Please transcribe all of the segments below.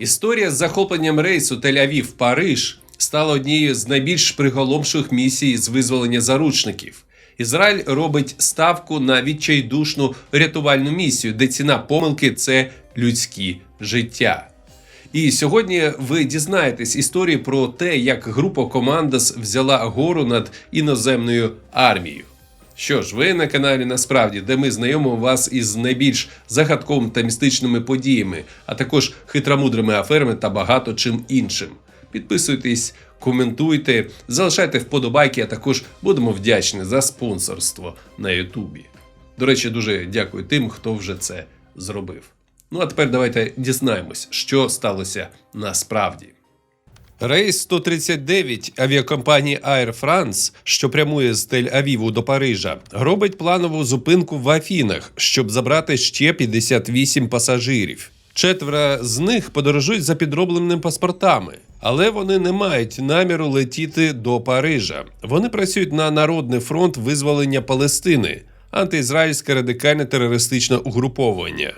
Історія з захопленням рейсу Тель-Авів Париж стала однією з найбільш приголомших місій з визволення заручників. Ізраїль робить ставку на відчайдушну рятувальну місію, де ціна помилки це людські життя. І сьогодні ви дізнаєтесь історії про те, як група Командос взяла гору над іноземною армією. Що ж, ви на каналі Насправді, де ми знайомимо вас із найбільш загадковими та містичними подіями, а також хитромудрими аферами та багато чим іншим. Підписуйтесь, коментуйте, залишайте вподобайки, а також будемо вдячні за спонсорство на Ютубі. До речі, дуже дякую тим, хто вже це зробив. Ну а тепер давайте дізнаємось, що сталося насправді. Рейс 139 авіакомпанії Air France, що прямує з Тель-Авіву до Парижа, робить планову зупинку в Афінах, щоб забрати ще 58 пасажирів. Четверо з них подорожують за підробленими паспортами, але вони не мають наміру летіти до Парижа. Вони працюють на Народний фронт визволення Палестини, антиізраїльське радикальне терористичне угруповання.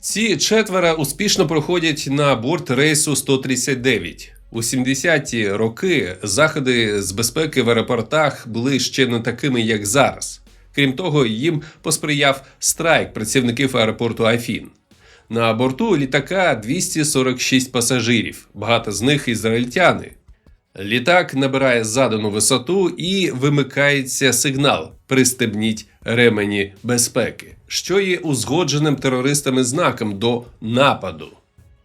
Ці четверо успішно проходять на борт рейсу 139. У 70-ті роки заходи з безпеки в аеропортах були ще не такими, як зараз. Крім того, їм посприяв страйк працівників аеропорту Афін. На борту літака 246 пасажирів, багато з них ізраїльтяни. Літак набирає задану висоту і вимикається сигнал Пристебніть ремені безпеки, що є узгодженим терористами знаком до нападу.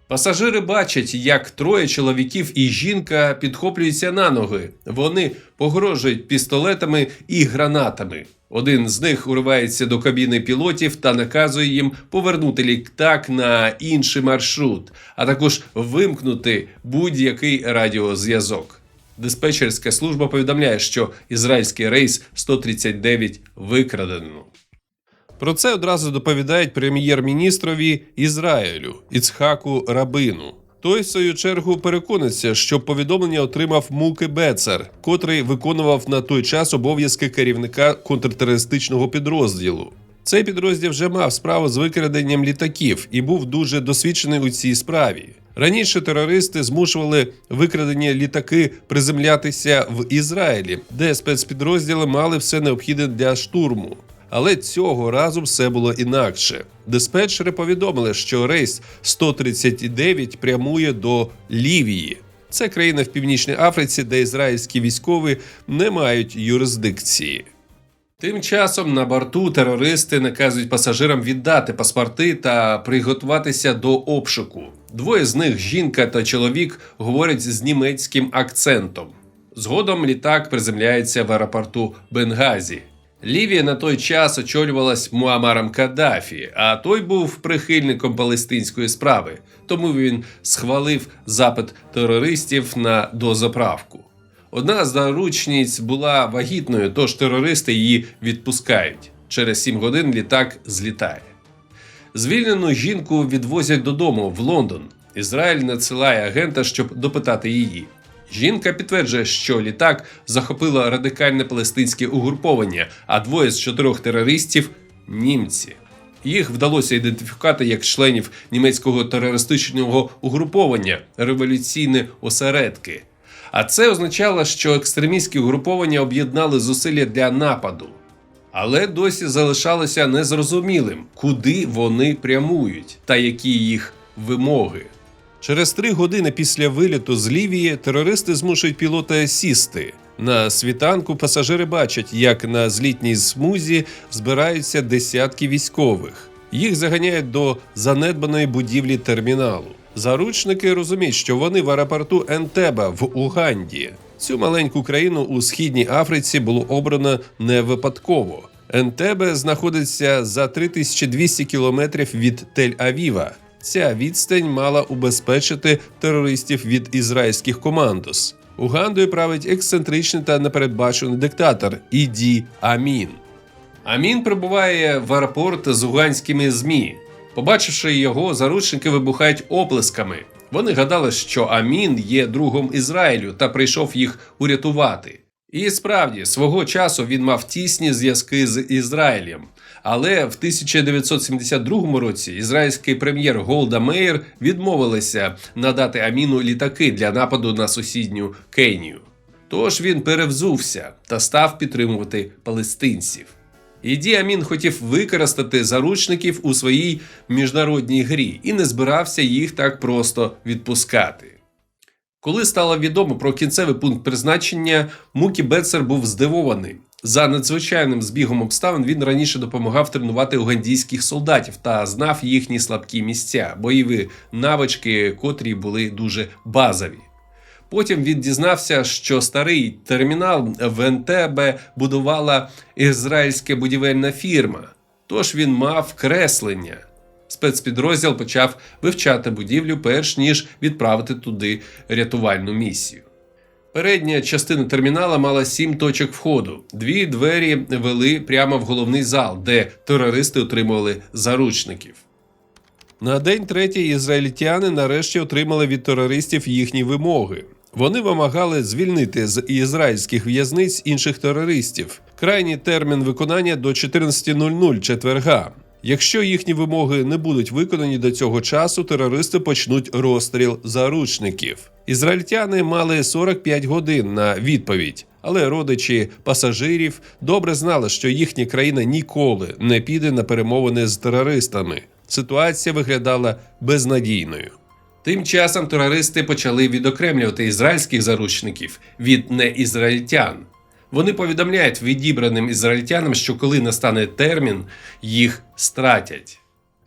Пасажири бачать, як троє чоловіків і жінка підхоплюються на ноги. Вони погрожують пістолетами і гранатами. Один з них уривається до кабіни пілотів та наказує їм повернути літак на інший маршрут, а також вимкнути будь-який радіозв'язок. Диспетчерська служба повідомляє, що ізраїльський рейс 139 викрадено. Про це одразу доповідають прем'єр-міністрові Ізраїлю Іцхаку Рабину. Той, в свою чергу, переконується, що повідомлення отримав Муки Бецер, котрий виконував на той час обов'язки керівника контртерористичного підрозділу. Цей підрозділ вже мав справу з викраденням літаків і був дуже досвідчений у цій справі. Раніше терористи змушували викрадені літаки приземлятися в Ізраїлі, де спецпідрозділи мали все необхідне для штурму. Але цього разу все було інакше. Диспетчери повідомили, що рейс 139 прямує до Лівії. Це країна в Північній Африці, де ізраїльські військові не мають юрисдикції. Тим часом на борту терористи наказують пасажирам віддати паспорти та приготуватися до обшуку. Двоє з них, жінка та чоловік, говорять з німецьким акцентом. Згодом літак приземляється в аеропорту Бенгазі. Лівія на той час очолювалась Муамаром Каддафі, а той був прихильником палестинської справи, тому він схвалив запит терористів на дозаправку. Одна з заручниць була вагітною, тож терористи її відпускають. Через сім годин літак злітає. Звільнену жінку відвозять додому в Лондон. Ізраїль надсилає агента, щоб допитати її. Жінка підтверджує, що літак захопило радикальне палестинське угруповання, а двоє з чотирьох терористів німці. Їх вдалося ідентифікувати як членів німецького терористичного угруповання революційні осередки. А це означало, що екстремістські угруповання об'єднали зусилля для нападу. Але досі залишалося незрозумілим, куди вони прямують та які їх вимоги. Через три години після виліту з Лівії терористи змушують пілота сісти. На світанку пасажири бачать, як на злітній смузі збираються десятки військових. Їх заганяють до занедбаної будівлі терміналу. Заручники розуміють, що вони в аеропорту Ентеба в Уганді. Цю маленьку країну у східній Африці було обрано не випадково. Ентебе знаходиться за 3200 кілометрів від Тель-Авіва. Ця відстань мала убезпечити терористів від ізраїльських командос. Угандою править ексцентричний та непередбачений диктатор Іді Амін. Амін прибуває в аеропорт з уганськими ЗМІ. Побачивши його, заручники вибухають оплесками. Вони гадали, що Амін є другом Ізраїлю та прийшов їх урятувати. І справді, свого часу він мав тісні зв'язки з Ізраїлем. Але в 1972 році ізраїльський прем'єр Голда Меєр відмовилася надати Аміну літаки для нападу на сусідню Кенію. Тож він перевзувся та став підтримувати палестинців. Іді Амін хотів використати заручників у своїй міжнародній грі і не збирався їх так просто відпускати. Коли стало відомо про кінцевий пункт призначення, Мукі Бецер був здивований. За надзвичайним збігом обставин він раніше допомагав тренувати угандійських солдатів та знав їхні слабкі місця, бойові навички, котрі були дуже базові. Потім він дізнався, що старий термінал в Ентебе будувала ізраїльська будівельна фірма, тож він мав креслення. Спецпідрозділ почав вивчати будівлю, перш ніж відправити туди рятувальну місію. Передня частина термінала мала сім точок входу. Дві двері вели прямо в головний зал, де терористи отримували заручників. На день третій ізраїльтяни нарешті отримали від терористів їхні вимоги. Вони вимагали звільнити з ізраїльських в'язниць інших терористів. Крайній термін виконання до 14.00 четверга. Якщо їхні вимоги не будуть виконані до цього часу, терористи почнуть розстріл заручників. Ізраїльтяни мали 45 годин на відповідь, але родичі пасажирів добре знали, що їхня країна ніколи не піде на перемовини з терористами. Ситуація виглядала безнадійною. Тим часом терористи почали відокремлювати ізраїльських заручників від неізраїльтян. Вони повідомляють відібраним ізраїльтянам, що коли настане термін, їх стратять.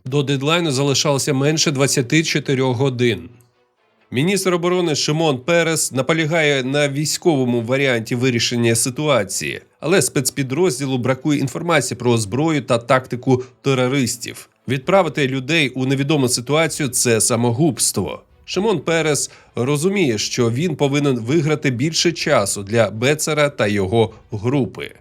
До дедлайну залишалося менше 24 годин. Міністр оборони Шимон Перес наполягає на військовому варіанті вирішення ситуації, але спецпідрозділу бракує інформації про зброю та тактику терористів. Відправити людей у невідому ситуацію це самогубство. Шимон Перес розуміє, що він повинен виграти більше часу для Бецера та його групи.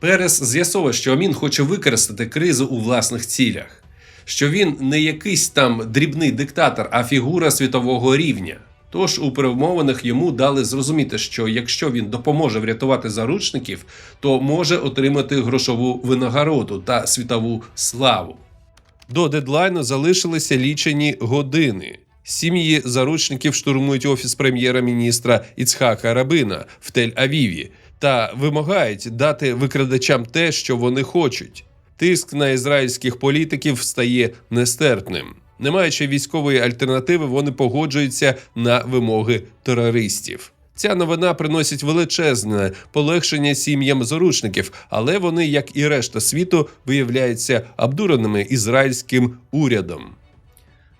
Перес з'ясовує, що Амін хоче використати кризу у власних цілях, що він не якийсь там дрібний диктатор, а фігура світового рівня. Тож у перемовинах йому дали зрозуміти, що якщо він допоможе врятувати заручників, то може отримати грошову винагороду та світову славу. До дедлайну залишилися лічені години. Сім'ї заручників штурмують офіс прем'єра-міністра Іцхака Рабина в Тель-Авіві та вимагають дати викрадачам те, що вони хочуть. Тиск на ізраїльських політиків стає нестерпним. Не маючи військової альтернативи, вони погоджуються на вимоги терористів. Ця новина приносить величезне полегшення сім'ям заручників, але вони, як і решта світу, виявляються обдуреними ізраїльським урядом.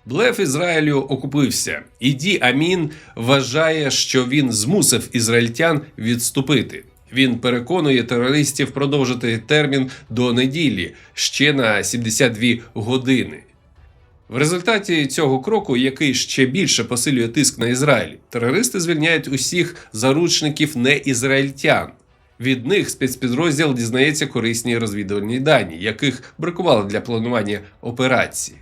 Блеф Ізраїлю окупився. Іді Амін вважає, що він змусив ізраїльтян відступити. Він переконує терористів продовжити термін до неділі ще на 72 години. В результаті цього кроку, який ще більше посилює тиск на Ізраїль, терористи звільняють усіх заручників неізраїльтян. Від них спецпідрозділ дізнається корисні розвідувальні дані, яких бракувало для планування операції.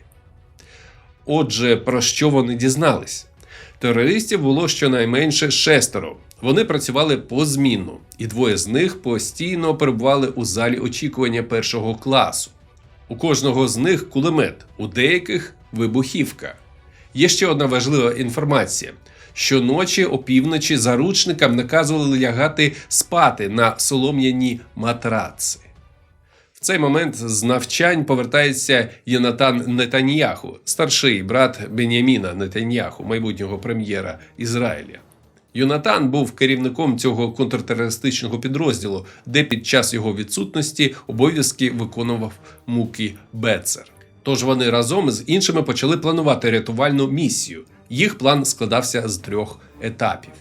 Отже, про що вони дізнались? Терористів було щонайменше шестеро. Вони працювали позмінно, і двоє з них постійно перебували у залі очікування першого класу. У кожного з них кулемет, у деяких вибухівка. Є ще одна важлива інформація: щоночі опівночі заручникам наказували лягати спати на солом'яні матраци. Цей момент з навчань повертається Єнатан Нетаньяху, старший брат Беняміна Нетаньяху, майбутнього прем'єра Ізраїля. Йонатан був керівником цього контртерористичного підрозділу, де під час його відсутності обов'язки виконував Мукі Бецер. Тож вони разом з іншими почали планувати рятувальну місію. Їх план складався з трьох етапів.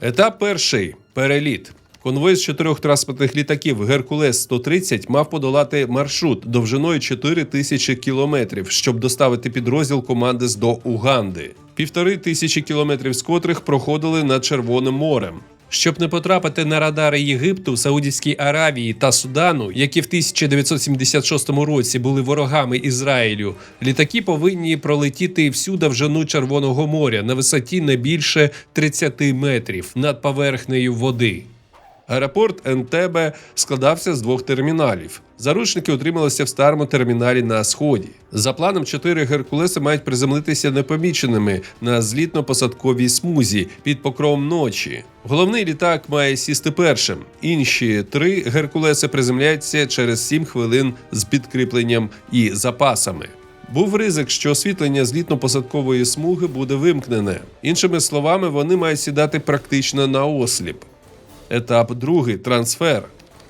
Етап перший переліт. Конвой з чотирьох транспортних літаків Геркулес 130 мав подолати маршрут довжиною 4 тисячі кілометрів, щоб доставити підрозділ команди до Уганди. Півтори тисячі кілометрів з котрих проходили над Червоним морем. Щоб не потрапити на радари Єгипту, Саудівській Аравії та Судану, які в 1976 році були ворогами Ізраїлю, літаки повинні пролетіти всю довжину Червоного моря на висоті не більше 30 метрів над поверхнею води. Аеропорт Ентебе складався з двох терміналів. Заручники утрималися в старому терміналі на сході. За планом, чотири Геркулеси мають приземлитися непоміченими на злітно-посадковій смузі під покровом ночі. Головний літак має сісти першим. Інші три Геркулеси приземляються через 7 хвилин з підкріпленням і запасами. Був ризик, що освітлення злітно-посадкової смуги буде вимкнене. Іншими словами, вони мають сідати практично на осліп. Етап другий трансфер.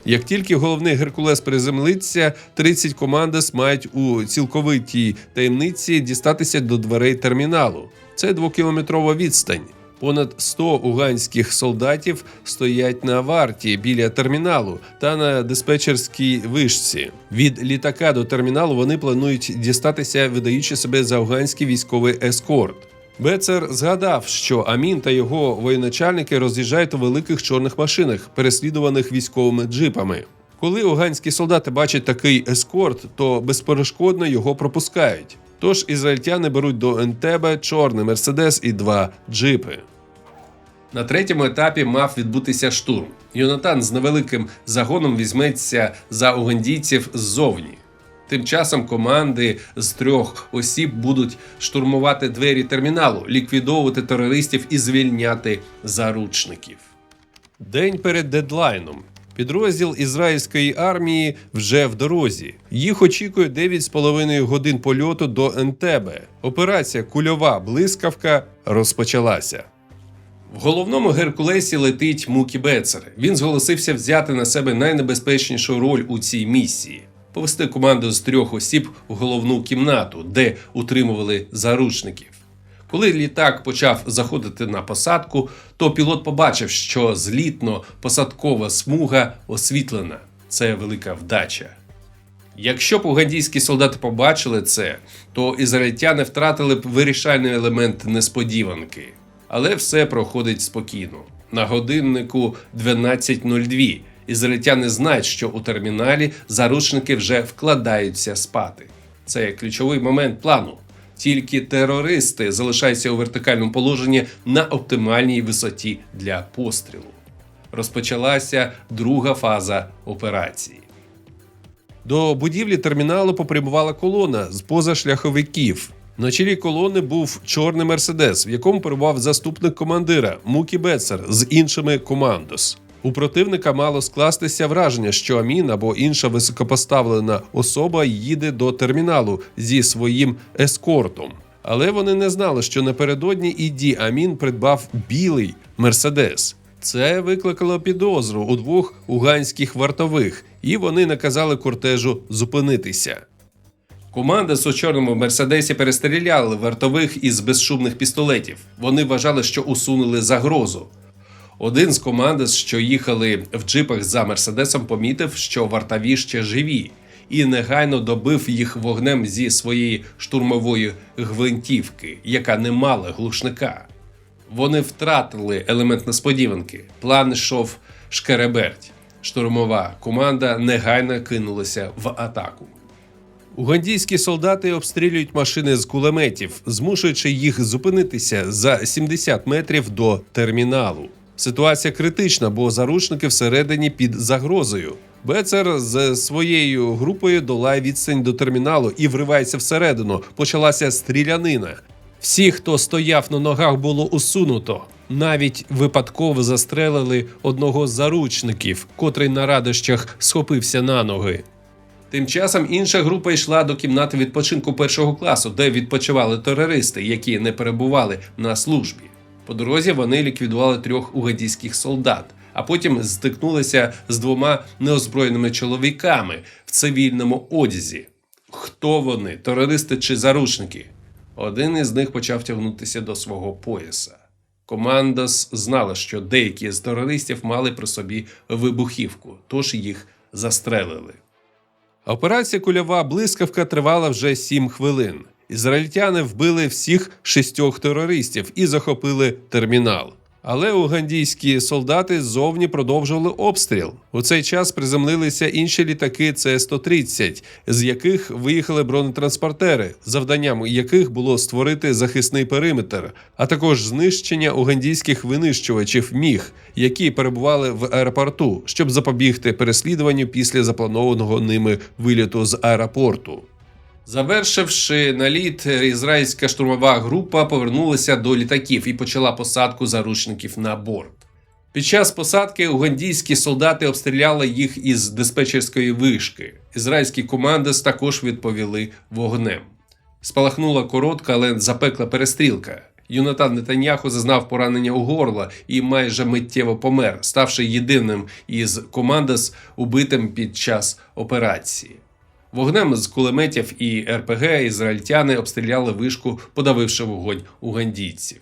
Як тільки головний Геркулес приземлиться, 30 командос мають у цілковитій таємниці дістатися до дверей терміналу. Це двокілометрова відстань. Понад 100 уганських солдатів стоять на варті біля терміналу та на диспетчерській вишці. Від літака до терміналу вони планують дістатися, видаючи себе за афганський військовий ескорт. Бецер згадав, що Амін та його воєначальники роз'їжджають у великих чорних машинах, переслідуваних військовими джипами. Коли уганські солдати бачать такий ескорт, то безперешкодно його пропускають. Тож ізраїльтяни беруть до Ентебе чорний мерседес і два джипи. На третьому етапі мав відбутися штурм. Йонатан з невеликим загоном візьметься за угандійців ззовні. Тим часом команди з трьох осіб будуть штурмувати двері терміналу, ліквідовувати терористів і звільняти заручників. День перед дедлайном. Підрозділ ізраїльської армії вже в дорозі. Їх очікує 9,5 годин польоту до Ентебе. Операція Кульова блискавка розпочалася. В головному Геркулесі летить Мукі Бецер. Він зголосився взяти на себе найнебезпечнішу роль у цій місії повести команду з трьох осіб у головну кімнату, де утримували заручників. Коли літак почав заходити на посадку, то пілот побачив, що злітно-посадкова смуга освітлена. Це велика вдача. Якщо б угандійські солдати побачили це, то ізраїльтяни втратили б вирішальний елемент несподіванки. Але все проходить спокійно. На годиннику 12.02 ізраїльтяни знають, що у терміналі заручники вже вкладаються спати. Це ключовий момент плану. Тільки терористи залишаються у вертикальному положенні на оптимальній висоті для пострілу. Розпочалася друга фаза операції. До будівлі терміналу попрямувала колона з позашляховиків. На чолі колони був чорний мерседес, в якому перебував заступник командира Мукі Бецер з іншими командос. У противника мало скластися враження, що Амін або інша високопоставлена особа їде до терміналу зі своїм ескортом. Але вони не знали, що напередодні Іді Амін придбав білий мерседес. Це викликало підозру у двох уганських вартових, і вони наказали кортежу зупинитися. Команда у чорному мерседесі перестріляли вартових із безшумних пістолетів. Вони вважали, що усунули загрозу. Один з команди, що їхали в джипах за мерседесом, помітив, що вартові ще живі, і негайно добив їх вогнем зі своєї штурмової гвинтівки, яка не мала глушника. Вони втратили елемент несподіванки. План йшов шкереберть. Штурмова команда негайно кинулася в атаку. Угандійські солдати обстрілюють машини з кулеметів, змушуючи їх зупинитися за 70 метрів до терміналу. Ситуація критична, бо заручники всередині під загрозою. Бецер з своєю групою долає відстань до терміналу і вривається всередину. Почалася стрілянина. Всі, хто стояв на ногах, було усунуто. Навіть випадково застрелили одного з заручників, котрий на радощах схопився на ноги. Тим часом інша група йшла до кімнати відпочинку першого класу, де відпочивали терористи, які не перебували на службі. По дорозі вони ліквідували трьох угадійських солдат, а потім стикнулися з двома неозброєними чоловіками в цивільному одязі. Хто вони, терористи чи заручники? Один із них почав тягнутися до свого пояса. Командос знала, що деякі з терористів мали при собі вибухівку, тож їх застрелили. Операція Кульова блискавка тривала вже сім хвилин. Ізраїльтяни вбили всіх шістьох терористів і захопили термінал. Але угандійські солдати ззовні продовжували обстріл. У цей час приземлилися інші літаки С-130, з яких виїхали бронетранспортери, завданням яких було створити захисний периметр, а також знищення угандійських винищувачів міг, які перебували в аеропорту, щоб запобігти переслідуванню після запланованого ними виліту з аеропорту. Завершивши наліт, ізраїльська штурмова група повернулася до літаків і почала посадку заручників на борт. Під час посадки угандійські солдати обстріляли їх із диспетчерської вишки. Ізраїльські командос також відповіли вогнем. Спалахнула коротка, але запекла перестрілка. Юнатан Нетаньяху зазнав поранення у горло і майже миттєво помер, ставши єдиним із командос убитим під час операції. Вогнем з кулеметів і РПГ ізраїльтяни обстріляли вишку, подавивши вогонь угандійців.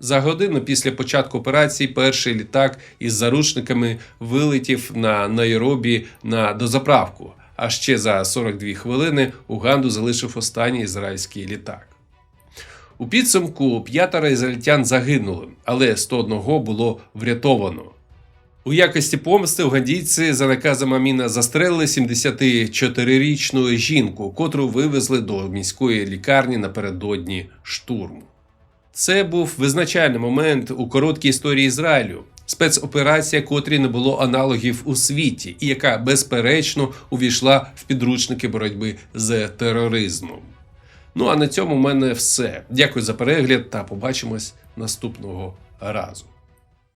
За годину після початку операції перший літак із заручниками вилетів на Найробі на дозаправку. А ще за 42 хвилини Уганду залишив останній ізраїльський літак. У підсумку п'ятеро ізраїльтян загинули, але 101 було врятовано. У якості помсти угандійці за наказом Аміна застрелили 74-річну жінку, котру вивезли до міської лікарні напередодні штурму. Це був визначальний момент у короткій історії Ізраїлю. Спецоперація, котрій не було аналогів у світі, і яка безперечно увійшла в підручники боротьби з тероризмом. Ну а на цьому в мене все. Дякую за перегляд та побачимось наступного разу.